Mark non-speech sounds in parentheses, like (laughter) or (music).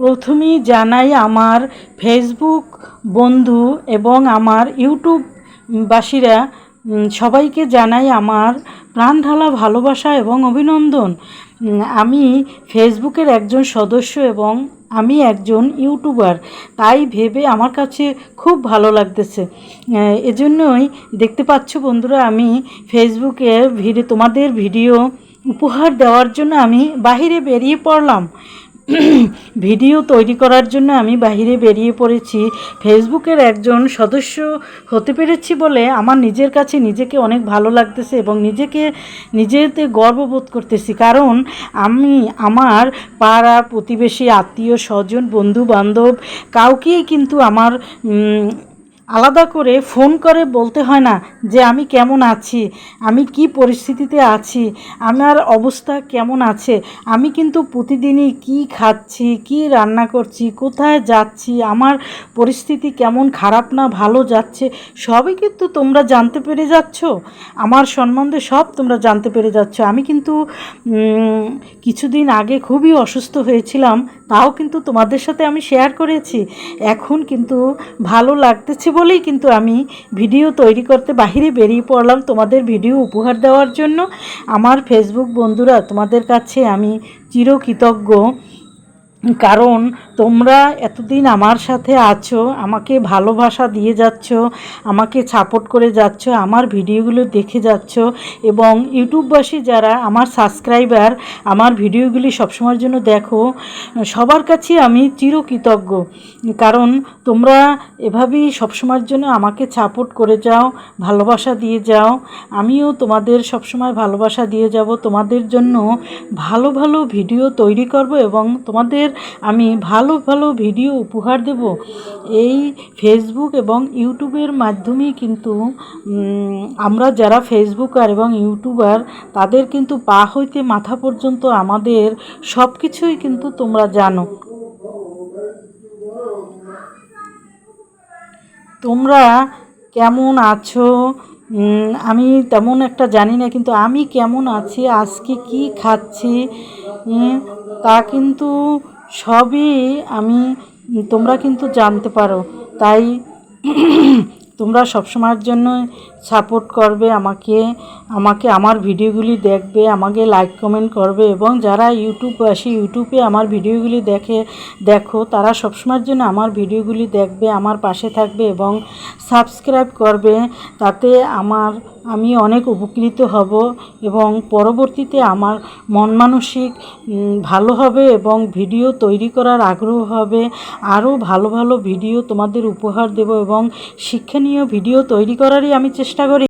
প্রথমেই জানাই আমার ফেসবুক বন্ধু এবং আমার ইউটিউববাসীরা সবাইকে জানাই আমার প্রাণ ঢালা ভালোবাসা এবং অভিনন্দন। আমি ফেসবুকের একজন সদস্য এবং আমি একজন ইউটিউবার তাই ভেবে আমার কাছে খুব ভালো লাগতেছে। এজন্যই দেখতে পাচ্ছ বন্ধুরা, আমি ফেসবুকে ভিডিও তোমাদের ভিডিও উপহার দেওয়ার জন্য আমি বাহিরে বেরিয়ে পড়লাম। (coughs) ভিডিও তৈরি করার জন্য আমি বাহিরে বেরিয়ে পড়েছি। ফেসবুকের একজন সদস্য হতে পেরেছি বলে আমার নিজের কাছে নিজেকে অনেক ভালো লাগতেছে এবং নিজেকে, নিজেতে গর্ববোধ করতেছি। কারণ আমি, আমার পাড়া, প্রতিবেশী, আত্মীয়, স্বজন বন্ধু বান্ধব কাউকেই কিন্তু আমার আলাদা করে ফোন করে বলতে হয় না যে আমি কেমন আছি, আমি কি পরিস্থিতিতে আছি, আমার অবস্থা কেমন আছে, আমি কিন্তু প্রতিদিনই কি খাচ্ছি, কি রান্না করছি, কোথায় যাচ্ছি, আমার পরিস্থিতি কেমন, খারাপ না, ভালো যাচ্ছে, সবই কিন্তু তোমরা জানতে পেরে যাচ্ছ। আমার সম্বন্ধে সব তোমরা জানতে পেরে যাচ্ছ। আমি কিন্তু কিছুদিন আগে খুবই অসুস্থ হয়েছিলাম তাও কিন্তু তোমাদের সাথে আমি শেয়ার করেছি। এখন কিন্তু ভালো লাগতেছে বলেই কিন্তু আমি ভিডিও তৈরি করতে বাহিরে বেরিয়ে পড়লাম তোমাদের ভিডিও উপহার দেওয়ার জন্য। আমার ফেসবুক বন্ধুরা, তোমাদের কাছে আমি চিরকৃতজ্ঞ। কারণ তোমরা এতদিন আমার সাথে আছো, আমাকে ভালোবাসা দিয়ে যাচ্ছ, আমাকে সাপোর্ট করে যাচ্ছ, আমার ভিডিওগুলো দেখে যাচ্ছ এবং ইউটিউববাসী যারা আমার সাবস্ক্রাইবার আমার ভিডিওগুলি সবসময়ের জন্য দেখো, সবার কাছে আমি চিরকৃতজ্ঞ। কারণ তোমরা এভাবেই সবসময়ের জন্য আমাকে সাপোর্ট করে যাও, ভালোবাসা দিয়ে যাও। আমিও তোমাদের সবসময় ভালোবাসা দিয়ে যাব। তোমাদের জন্য ভালো ভালো ভিডিও তৈরি করব এবং তোমাদের আমি ভালো ভালো ভিডিও উপহার দেব। এই ফেসবুক এবং ইউটিউবের মাধ্যমেই কিন্তু আমরা যারা ফেসবুকার এবং ইউটিউবার তাদের কিন্তু পা হইতে মাথা পর্যন্ত আমাদের সব কিছুই কিন্তু তোমরা জানো। তোমরা কেমন আছো? আমি তেমন একটা জানি না, কিন্তু আমি কেমন আছি? আজকে কি খাচ্ছি? তা কিন্তু সবই আমি তোমরা কিন্তু জানতে পারো। তাই তোমরা সবসময়ের জন্য সাপোর্ট করবে আমাকে আমাকে আমার ভিডিওগুলি দেখবে, আমাকে লাইক কমেন্ট করবে এবং যারা ইউটিউব আসি ইউটিউবে আমার ভিডিওগুলি দেখে, দেখো, তারা সবসময়ের জন্য আমার ভিডিওগুলি দেখবে, আমার পাশে থাকবে এবং সাবস্ক্রাইব করবে। তাতে আমার, আমি অনেক উপকৃত হব এবং পরবর্তীতে আমার মন মানসিক ভালো হবে এবং ভিডিও তৈরি করার আগ্রহ হবে। আরও ভালো ভালো ভিডিও তোমাদের উপহার দেব এবং শিক্ষণীয় ভিডিও তৈরি করারই আমি চেষ্টা করি।